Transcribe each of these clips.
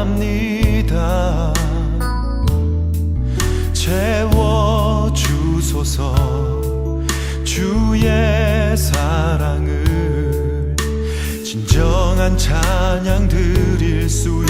합니다. 채워 주소서 주의 사랑을 진정한 찬양 드릴 수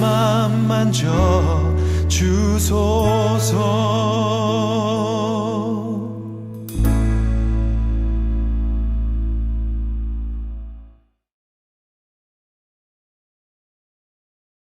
맘 만져 주소서.